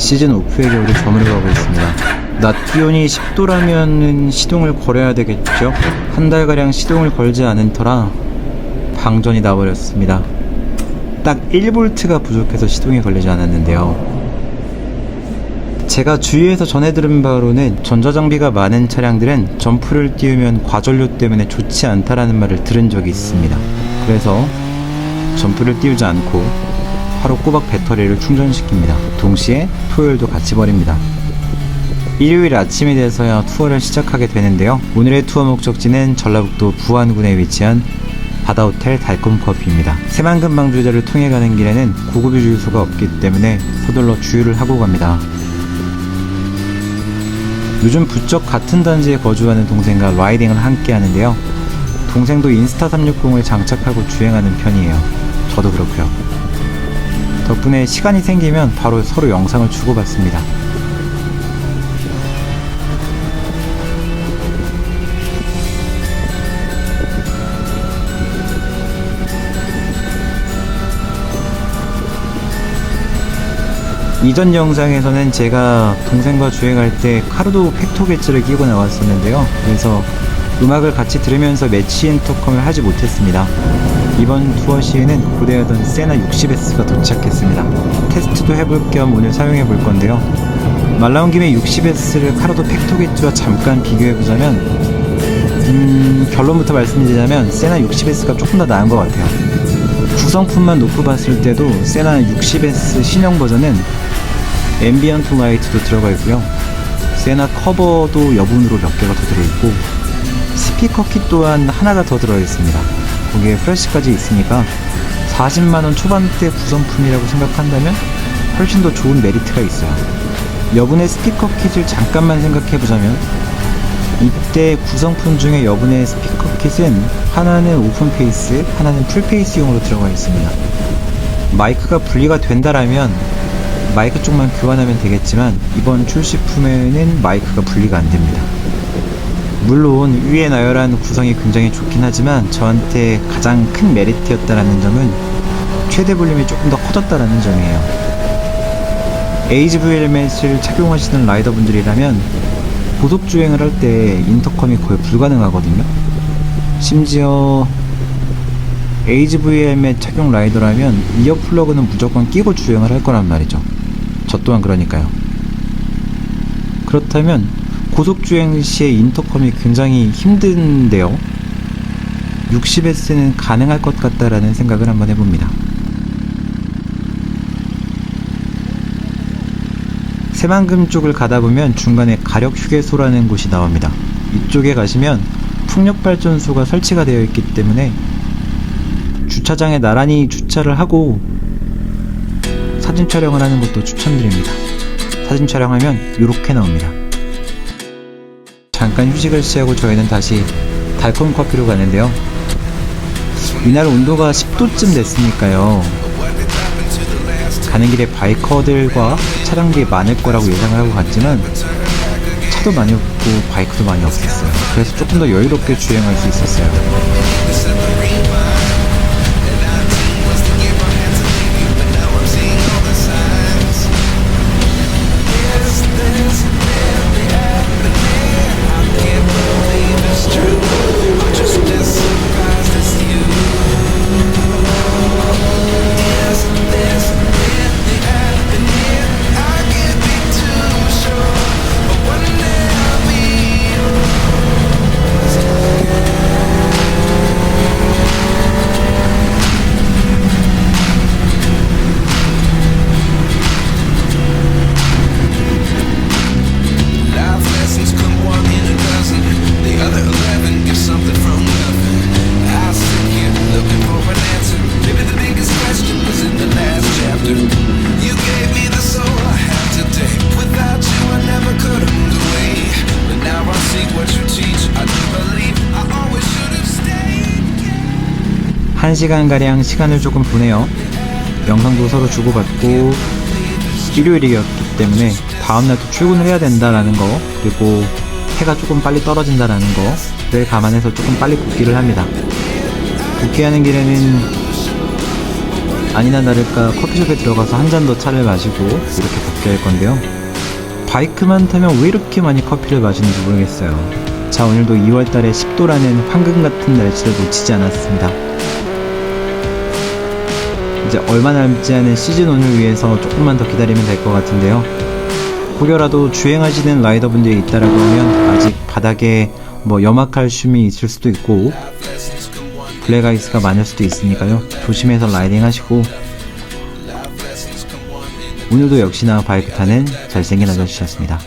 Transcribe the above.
시즌 오프의 겨울이 저물어가고 있습니다. 낮 기온이 10도라면 시동을 걸어야 되겠죠? 한 달가량 시동을 걸지 않은 터라 방전이 나버렸습니다. 딱 1볼트가 부족해서 시동이 걸리지 않았는데요. 제가 주위에서 전해 들은 바로는 전자장비가 많은 차량들은 점프를 띄우면 과전료 때문에 좋지 않다라는 말을 들은 적이 있습니다. 그래서 점프를 띄우지 않고 하루 꼬박 배터리를 충전시킵니다. 동시에 토요일도 같이 버립니다. 일요일 아침이 돼서야 투어를 시작하게 되는데요. 오늘의 투어 목적지는 전라북도 부안군에 위치한 바다호텔 달콤커피입니다. 새만금방주제를 통해 가는 길에는 고급 유 주유소가 없기 때문에 서둘러 주유를 하고 갑니다. 요즘 부쩍 같은 단지에 거주하는 동생과 라이딩을 함께 하는데요. 동생도 인스타 360을 장착하고 주행하는 편이에요. 저도 그렇고요. 덕분에 시간이 생기면 바로 서로 영상을 주고받습니다. 이전 영상에서는 제가 동생과 주행할 때 카르도 팩토 배지를 끼고 나왔었는데요. 그래서 음악을 같이 들으면서 매치 인터컴을 하지 못했습니다. 이번 투어 시에는 고대하던 세나 60S가 도착했습니다. 테스트도 해볼 겸 오늘 사용해 볼 건데요. 말 나온 김에 60S를 카르도 팩토 배지와 잠깐 비교해 보자면 음, 결론부터 말씀드리자면 세나 60S가 조금 더 나은 것 같아요. 구성품만 놓고 봤을 때도 세나 60S 신형 버전은 앰비언트 라이트도 들어가 있고요. 세나 커버도 여분으로 몇 개가 더 들어있고 스피커 킷 또한 하나가 더 들어있습니다. 거기에 플래시까지 있으니까 40만원 초반대 구성품이라고 생각한다면 훨씬 더 좋은 메리트가 있어요. 여분의 스피커 킷을 잠깐만 생각해보자면 이때 구성품 중에 여분의 스피커 킷은 하나는 오픈 페이스, 하나는 풀 페이스용으로 들어가 있습니다. 마이크가 분리가 된다라면 마이크 쪽만 교환하면 되겠지만 이번 출시품에는 마이크가 분리가 안 됩니다. 물론 위에 나열한 구성이 굉장히 좋긴 하지만 저한테 가장 큰 메리트였다라는 점은 최대 볼륨이 조금 더 커졌다라는 점이에요. HV 헬멧을 착용하시는 라이더분들이라면 고속 주행을 할 때 인터컴이 거의 불가능하거든요. 심지어 HV 헬멧 착용 라이더라면 이어 플러그는 무조건 끼고 주행을 할 거란 말이죠. 저 또한 그러니까요. 그렇다면 고속 주행 시에 인터컴이 굉장히 힘든데요. 60S는 가능할 것 같다라는 생각을 한번 해봅니다. 새만금 쪽을 가다 보면 중간에 가력 휴게소라는 곳이 나옵니다. 이쪽에 가시면 풍력 발전소가 설치가 되어 있기 때문에 주차장에 나란히 주차를 하고 사진 촬영을 하는 것도 추천드립니다. 사진 촬영하면 이렇게 나옵니다. 잠깐 휴식을 취하고 저희는 다시 달콤 커피로 가는데요. 이날 온도가 10도쯤 됐으니까요. 가는 길에 바이커들과 차량들이 많을 거라고 예상을 하고 갔지만 차도 많이 없고 바이크도 많이 없었어요. 그래서 조금 더 여유롭게 주행할 수 있었어요. 1시간가량 시간을 조금 보내요. 영상도 서로 주고받고 일요일이었기 때문에 다음날도 출근을 해야 된다라는 거 그리고 해가 조금 빨리 떨어진다라는 거를 감안해서 조금 빨리 복귀를 합니다. 복귀하는 길에는 아니나 다를까 커피숍에 들어가서 한 잔 더 차를 마시고 이렇게 복귀할 건데요. 바이크만 타면 왜 이렇게 많이 커피를 마시는지 모르겠어요. 자, 오늘도 2월달에 10도라는 황금 같은 날씨를 놓치지 않았습니다. 이제 얼마 남지 않은 시즌 온을 위해서 조금만 더 기다리면 될 것 같은데요. 혹여라도 주행하시는 라이더분들이 있다라고 하면 아직 바닥에 뭐 염화칼슘이 있을 수도 있고 블랙아이스가 많을 수도 있으니까요. 조심해서 라이딩 하시고 오늘도 역시나 바이크 타는 잘생긴 아저씨였습니다.